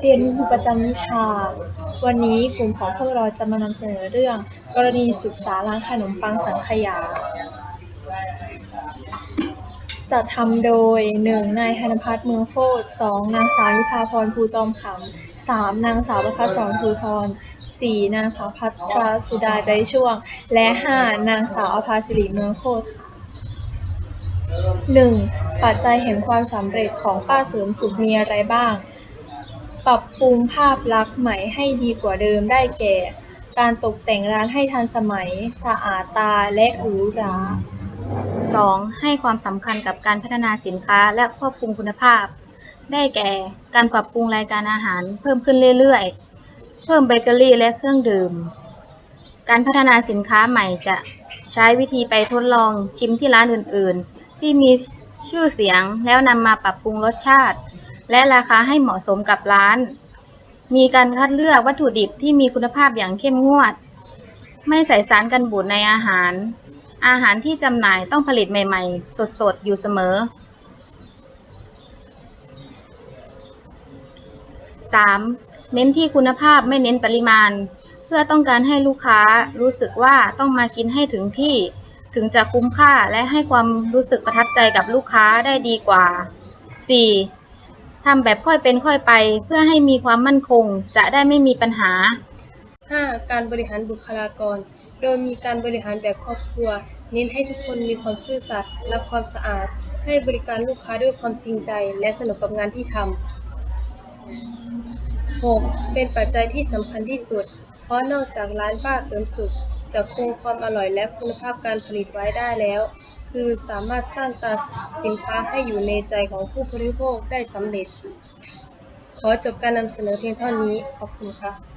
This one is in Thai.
เรียนประจำวิชา วันนี้กลุ่มของพวกเราจะมานำเสนอเรื่อง กรณีศึกษาร้านขนมปังสังขยา จัดทำโดย 1. นายธนพัฒน์เมืองโคตร 2. นางสาวนิพาพรภูจอมขำ 3. นางสาวประภัสสรภูทร 4. นางสาวพัทรสุดาใจช่วง และ 5. นางสาวอภาสิริเมืองโคตรค่ะ 1. ปัจจัยแห่งความสำเร็จของป้าเสริมสุขมีอะไรบ้าง ปรับปรุงภาพลักษณ์ใหม่ให้ดีกว่าเดิมได้แก่ การตกแต่งร้านให้ทันสมัย สะอาดตาและหรูหรา 2. ให้ความสำคัญกับการพัฒนาสินค้าและควบคุมคุณภาพ ได้แก่ การปรับปรุงรายการอาหารเพิ่มขึ้นเรื่อยๆ เพิ่มเบเกอรี่และเครื่องดื่ม การพัฒนาสินค้าใหม่จะใช้วิธีไปทดลองชิมที่ร้านอื่นๆ ที่มีชื่อเสียงแล้วนำมาปรับปรุงรสชาติ และราคาให้เหมาะสมกับร้าน มีการคัดเลือกวัตถุดิบที่มีคุณภาพอย่างเข้มงวด ไม่ใส่สารกันบูดในอาหาร อาหารที่จำหน่ายต้องผลิตใหม่ ๆ สดๆ อยู่เสมอ 3. เน้นที่คุณภาพไม่เน้นปริมาณ เพื่อต้องการให้ลูกค้ารู้สึกว่าต้องมากินให้ถึงที่ ถึงจะคุ้มค่าและให้ความรู้สึกประทับใจกับลูกค้าได้ดีกว่า 4. ทำแบบค่อยเป็นค่อยไป เพื่อให้มีความมั่นคง จะได้ไม่มีปัญหา 5. การบริหารบุคลากร โดยมีการบริหารแบบครอบครัว เน้นให้ทุกคนมีความซื่อสัตย์และความสะอาด ให้บริการลูกค้าด้วยความจริงใจ และสนุกกับงานที่ทำ 6. เป็นปัจจัยที่สำคัญที่สุด เพราะนอกจากร้านป้าเสริมสุข จะคงความอร่อยและคุณภาพการผลิตไว้ได้แล้ว คือสามารถสร้างตาสินค้าให้อยู่ในใจของผู้บริโภคได้สำเร็จ ขอจบการนำเสนอเพียงเท่านี้ ขอบคุณค่ะ